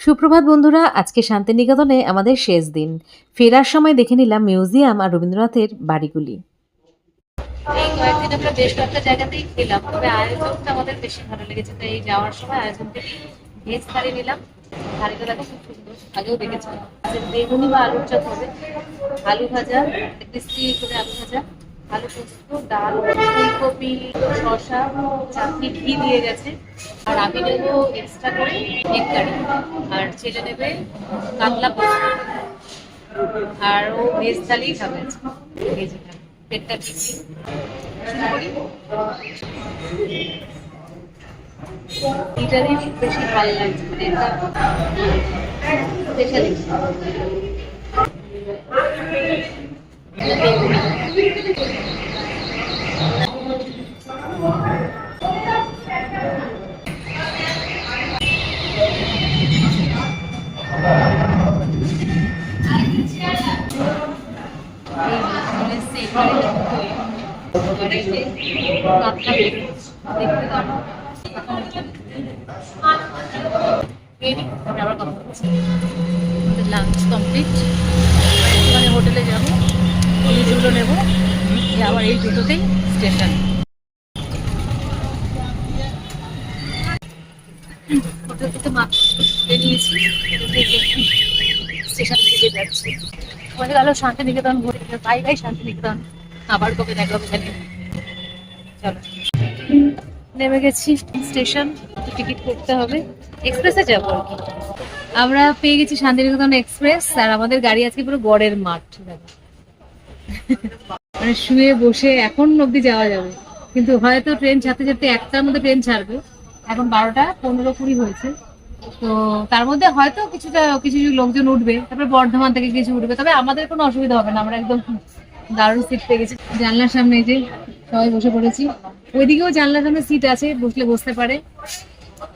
সুপ্রভাত বন্ধুরা আজকে শান্তিনিকেতনে আমাদের শেষ দিন। ফেরার সময় দেখে নিলাম মিউজিয়াম আর রবীন্দ্রনাথের বাড়িগুলি। এই কয়েকদিন আমরা বেশ কয়েকটা জায়গাতেই খেলাম তবে আয়োজনটা আমাদের ভালো লেগেছে তাই যাওয়ার সময় ভেজ নিলাম। আচ্ছা, বেগুনি বা আলুর আলু ভাজা ক্রিস্পি করে আলু ভাজা। আলু পোস্ত, ডাল, ফুলকপি, শসা, চাটনি, ঘি দিয়ে গেছে। আর আমি নেব এক্সট্রা করে এগ কারি। আর ছেলে নেবে কাতলা পোস্ত। আর ও ভেজ থালি খাবে। ভেজ পেটটা ঠিক এটারই বেশি ভালো লাগছে মানে এটা স্পেশালি দেখতে দাও লাঞ্চ কমপ্লিট মানে হোটেলে যাব। আবার এই স্টেশন। স্টেশন থেকে যাচ্ছি। শান্তিনিকেতন শান্তিনিকেতন। আবার কবে চলো। নেমে গেছি স্টেশন, টিকিট করতে হবে। এক্সপ্রেসে আমরা পেয়ে গেছি শান্তিনিকেতন এক্সপ্রেস, আর আমাদের গাড়ি আজকে পুরো গড়ের মাঠ। মানে শুয়ে বসে এখন অবধি যাওয়া যাবে। কিন্তু হয়তো ট্রেন ছাড়তে ছাড়তে একটার মধ্যে ট্রেন ছাড়বে। এখন বারোটা, পনেরো কুড়ি হয়েছে। তো তার মধ্যে হয়তো কিছুটা, কিছু লোকজন উঠবে। তারপরে বর্ধমান থেকে কিছু উঠবে। তবে আমাদের কোনো অসুবিধা হবে না। আমরা একদম দারুণ সিট পেয়ে গেছি। জানলার সামনে যে সবাই বসে পড়েছি। ওইদিকেও জানলার সামনে সিট আছে। বসলে বসতে পারে।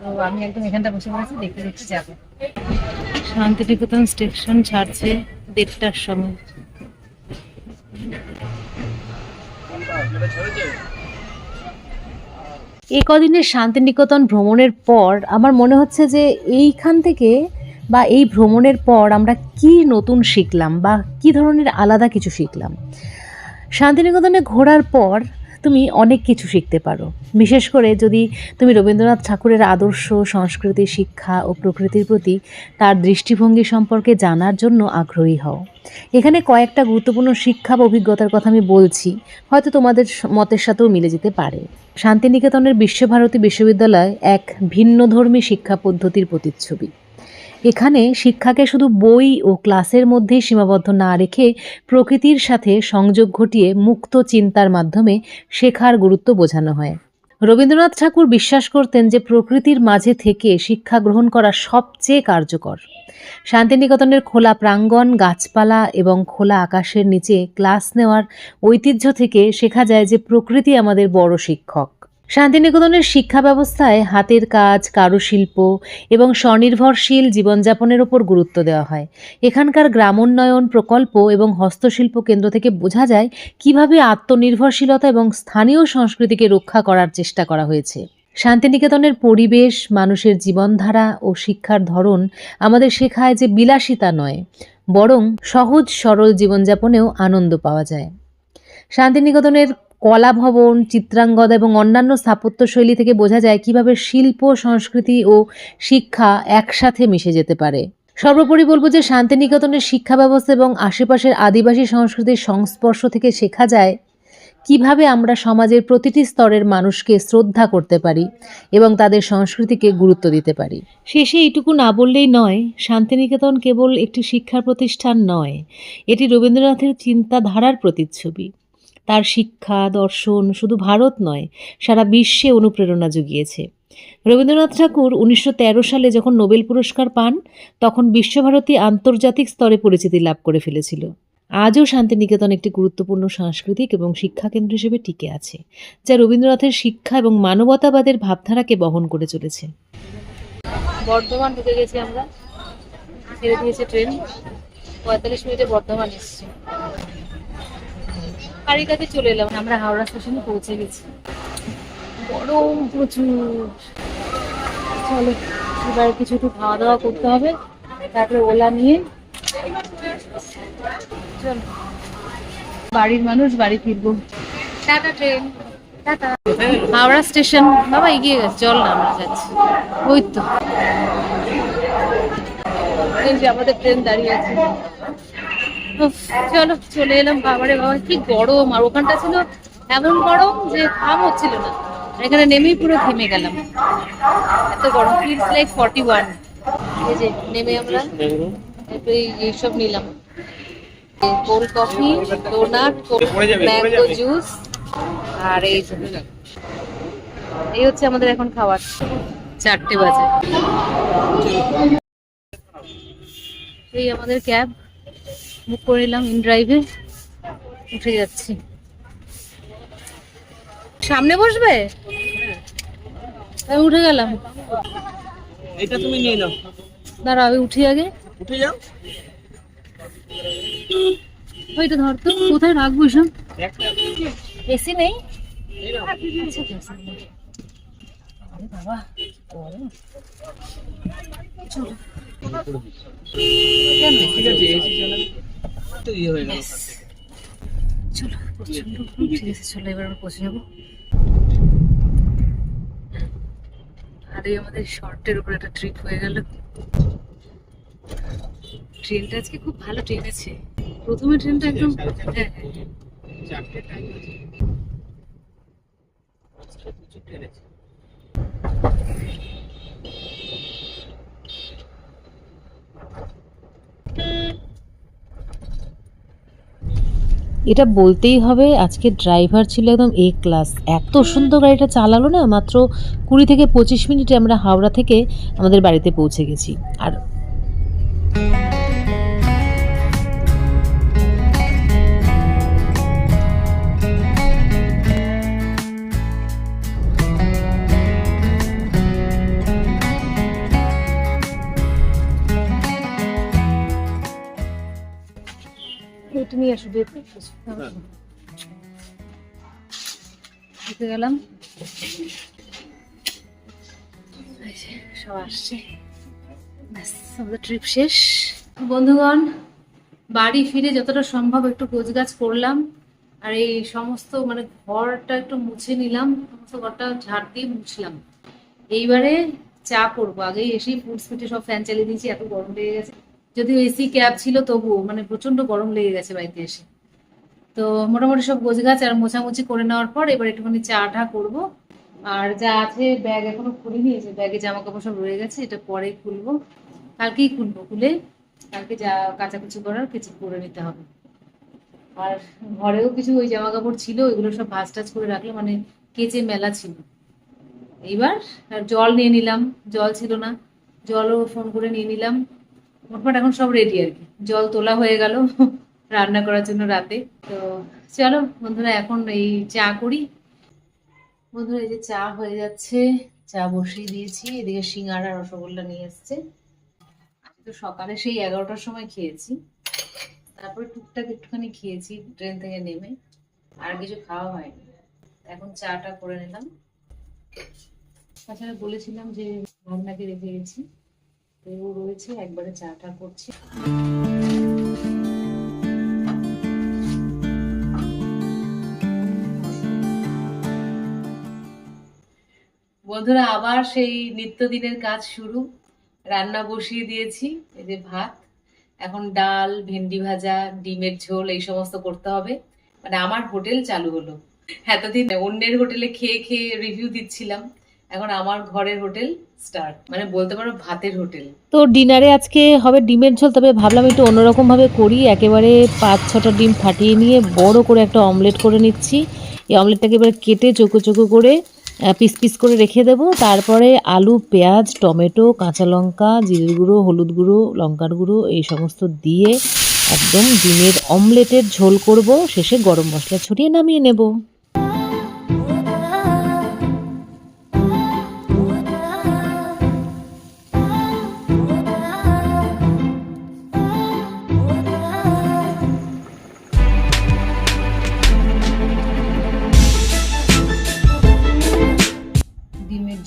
তো আমি একদম এখানটা বসে পড়েছি। দেখতে দেখতে যাব। শান্তিনিকেতন স্টেশন ছাড়ছে দেড়টার সময়। এই কদিনের শান্তিনিকেতন ভ্রমণের পর আমার মনে হচ্ছে যে এইখান থেকে বা এই ভ্রমণের পর আমরা কি নতুন শিখলাম বা কি ধরনের আলাদা কিছু শিখলাম। শান্তিনিকেতনে ঘোরার পর তুমি অনেক কিছু শিখতে পারো। বিশেষ করে যদি তুমি রবীন্দ্রনাথ ঠাকুরের আদর্শ, সংস্কৃতি, শিক্ষা ও প্রকৃতির প্রতি তার দৃষ্টিভঙ্গি সম্পর্কে জানার জন্য আগ্রহী হও। এখানে কয়েকটা গুরুত্বপূর্ণ শিক্ষা বা অভিজ্ঞতার কথা আমি বলছি, হয়তো তোমাদের মতের সাথেও মিলে যেতে পারে। শান্তিনিকেতনের বিশ্বভারতী বিশ্ববিদ্যালয় এক ভিন্নধর্মী শিক্ষা পদ্ধতির প্রতিচ্ছবি। এখানে শিক্ষাকে শুধু বই ও ক্লাসের মধ্যেই সীমাবদ্ধ না রেখে প্রকৃতির সাথে সংযোগ ঘটিয়ে মুক্ত চিন্তার মাধ্যমে শেখার গুরুত্ব বোঝানো হয়। রবীন্দ্রনাথ ঠাকুর বিশ্বাস করতেন যে প্রকৃতির মাঝে থেকে শিক্ষা গ্রহণ করা সবচেয়ে কার্যকর। শান্তিনিকেতনের খোলা প্রাঙ্গণ, গাছপালা এবং খোলা আকাশের নিচে ক্লাস নেওয়ার ঐতিহ্য থেকে শেখা যায় যে প্রকৃতি আমাদের বড় শিক্ষক। শান্তিনিকেতনের শিক্ষা ব্যবস্থায় হাতের কাজ, কারুশিল্প এবং স্বনির্ভরশীল জীবনযাপনের ওপর গুরুত্ব দেওয়া হয়। এখানকার গ্রামোন্নয়ন প্রকল্প এবং হস্তশিল্প কেন্দ্র থেকে বোঝা যায় কীভাবে আত্মনির্ভরশীলতা এবং স্থানীয় সংস্কৃতিকে রক্ষা করার চেষ্টা করা হয়েছে। শান্তিনিকেতনের পরিবেশ, মানুষের জীবনধারা ও শিক্ষার ধরন আমাদের শেখায় যে বিলাসিতা নয়, বরং সহজ সরল জীবনযাপনেও আনন্দ পাওয়া যায়। শান্তিনিকেতনের কলা ভবন, চিত্রাঙ্গদা এবং অন্যান্য স্থাপত্য শৈলী থেকে বোঝা যায় কীভাবে শিল্প, সংস্কৃতি ও শিক্ষা একসাথে মিশে যেতে পারে। সর্বোপরি বলব যে শান্তিনিকেতনের শিক্ষা ব্যবস্থা এবং আশেপাশের আদিবাসী সংস্কৃতির সংস্পর্শ থেকে শেখা যায় কীভাবে আমরা সমাজের প্রতিটি স্তরের মানুষকে শ্রদ্ধা করতে পারি এবং তাদের সংস্কৃতিকে গুরুত্ব দিতে পারি। শেষে এইটুকু না বললেই নয়, শান্তিনিকেতন কেবল একটি শিক্ষা প্রতিষ্ঠান নয়, এটি রবীন্দ্রনাথের চিন্তাধারার প্রতিচ্ছবি। তার শিক্ষা, দর্শন শুধু ভারত নয়, সারা বিশ্বে অনুপ্রেরণা জুগিয়েছে। রবীন্দ্রনাথ ঠাকুর উনিশশো তেরো সালে যখন নোবেল পুরস্কার পান, তখন বিশ্বভারতী আন্তর্জাতিক স্তরে পরিচিতি লাভ করে ফেলেছিল। আজও শান্তিনিকেতন একটি গুরুত্বপূর্ণ সাংস্কৃতিক এবং শিক্ষা কেন্দ্র হিসেবে টিকে আছে, যা রবীন্দ্রনাথের শিক্ষা এবং মানবতাবাদের ভাবধারাকে বহন করে চলেছে। বর্ধমান ঢুকে গেছি আমরা। ছেড়ে দিয়েছে ট্রেন। পঁয়তাল্লিশ মিনিটে বর্ধমান এসছি। বাড়ির কাছে চলে এলাম, আমরা হাওড়া স্টেশনে পৌঁছে গেছি। গরম প্রচুর। চলো, এবার কিছু একটু খাওয়া দাওয়া করতে হবে, তারপরে ওলা নিয়ে চল। বাড়ির মানুষ, বাড়ি ফিরবো। টাটা ট্রেন। হাওড়া স্টেশন। বাবা, এগিয়ে গেছে। চল না, আমরা যাচ্ছি। ওই তো। আমাদের ট্রেন দাঁড়িয়ে আছে। চলো চলে এলাম বাবারে বাবা কি গরম। আর ওখানটা ছিল এমন গরম যে ঘাম হচ্ছিল না। এখানে নেমেই পুরো ঘেমে গেলাম। এত গরম ফিলস লাইক ফর্টি ওয়ান এই যে নেমে আমরা একটু এইসব নিলাম। Cold coffee donut mango juice আর এই এই হচ্ছে আমাদের এখন খাবার চারটে বাজে। এই আমাদের ক্যাব বুক করে নিলাম ইন ড্রাইভে উঠে যাচ্ছি। সামনে বসবে? আমি উঠে গেলাম। এটা তুমি নিয়ে নাও। দাঁড়া আমি উঠি আগে। উঠে যাও। ওইটা ধর তো কোথায় রাখব সব এসি নেই। আচ্ছা বাবা চলো। তো ইয়ে হয়ে গেল চলো। ঠিক আছে চলো এবার আমরা পৌঁছে যাব। আরে আমাদের শর্টের উপর একটা ট্রিপ হয়ে গেল। ট্রেনটা আজকে খুব ভালো ট্রেন আছে। প্রথমে ট্রেনটা একদম হ্যাঁ হ্যাঁ চারটে টাইম আছে পাঁচটা প্রচুর ট্রেন আছে এটা বলতেই হবে, আজকে ড্রাইভার ছিল একদম এ ক্লাস এত সুন্দর গাড়িটা চালালো না, মাত্র কুড়ি থেকে পঁচিশ মিনিটে আমরা হাওড়া থেকে আমাদের বাড়িতে পৌঁছে গেছি। আর নিয়ে আসো বের আসো। ঢুকে গেলাম। সব আসছে। ব্যাস আমাদের ট্রিপ শেষ। বন্ধুগণ বাড়ি ফিরে যতটা সম্ভব একটু গোছগাছ করলাম। আর এই সমস্ত মানে ঘরটা একটু মুছে নিলাম সমস্ত ঘরটা ঝাড় দিয়ে মুছলাম। এইবারে চা করব। আগেই এসেই ফুড স্পিডে সব ফ্যান চালিয়ে দিয়েছি এত গরম লেগে গেছে। যদিও এসি ক্যাব ছিল তবুও মানে প্রচণ্ড গরম লেগে গেছে বাড়িতে এসে। তো মোটামুটি সব গোছগাছ আর মোছামুছি করে নেওয়ার পর এবার একটুখানি চা টা করব। আর যা আছে ব্যাগ এখনও খুলিনি যে ব্যাগে জামা কাপড় সব রয়ে গেছে, এটা পরে খুলবো। কালকেই খুলবো খুলে। কালকে যা কাচাকুচি করার কিছু করে নিতে হবে। আর ঘরেও কিছু ওই জামা কাপড় ছিল, ওইগুলো সব ভাজ টাজ করে রাখলাম মানে কেচে মেলা ছিল। এইবার জল নিয়ে নিলাম, জল ছিল না, জলও ফোন করে নিয়ে নিলাম। মোটমাট এখন সব রেডি আর কি। জল তোলা হয়ে গেল, রান্না করার জন্য রাতে। তো চলো বন্ধুরা, এখন এই চা করি। বন্ধুরা, এই যে চা হয়ে যাচ্ছে, চা বসিয়ে দিয়েছি। এদিকে সিঙ্গারা, রসগোল্লা নিয়ে এসছে। তো সকালে সেই এগারোটার সময় খেয়েছি। তারপরে টুকটাক একটুখানি খেয়েছি, ট্রেন থেকে নেমে। আর কিছু খাওয়া হয়নি। এখন চাটা করে নিলাম। তাছাড়া বলেছিলাম যে ভাবনাকে রেখে গেছি। তো ও রয়েছে, একবারে চাটা করছি। বন্ধুরা, আবার সেই নিত্যদিনের কাজ শুরু। রান্না বসিয়ে দিয়েছি, এই যে ভাত। এখন ডাল, ভেন্ডি ভাজা, ডিমের ঝোল, এই সমস্ত করতে হবে। মানে আমার হোটেল চালু হলো। এতদিন অন্যের হোটেলে খেয়ে খেয়ে রিভিউ দিচ্ছিলাম। এখন আমার ঘরের হোটেল স্টার্ট মানে বলতে পারো ভাতের হোটেল। তো ডিনারে আজকে হবে ডিমের ঝোল, তবে ভাবলাম একটু অন্যরকমভাবে করি। একেবারে পাঁচ, ছটা ডিম ফাটিয়ে নিয়ে বড় করে একটা অমলেট করে নিচ্ছি। এই অমলেটটাকে এবার কেটে চোখো চোখো করে পিস পিস করে রেখে দেবো। তারপরে আলু, পেঁয়াজ, টমেটো, কাঁচা লঙ্কা, জিরের গুঁড়ো, হলুদ গুঁড়ো, লঙ্কার গুঁড়ো, এই সমস্ত দিয়ে একদম ডিমের অমলেটের ঝোল করব। শেষে গরম মশলা ছড়িয়ে নামিয়ে নেব।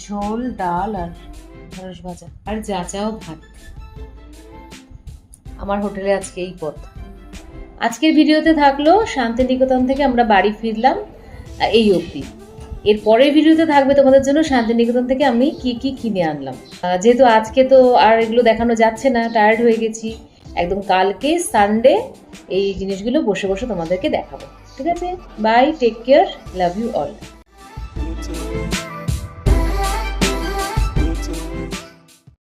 ঝোল, ডাল আর ঢ্যাঁড়স ভাজা। আর যা চাও ভাত। আমার হোটেলে আজকে এই পথ আজকের ভিডিওতে থাকল শান্তিনিকেতন থেকে আমরা বাড়ি ফিরলাম এই অবধি। এর পরের ভিডিওতে থাকবে তোমাদের জন্য শান্তিনিকেতন থেকে আমি কি কি কিনে আনলাম। যেহেতু আজকে তো আর এগুলো দেখানো যাচ্ছে না টায়ার্ড হয়ে গেছি। একদম কালকে সানডে এই জিনিসগুলো বসে বসে তোমাদেরকে দেখাবো। ঠিক আছে? Bye take care love you all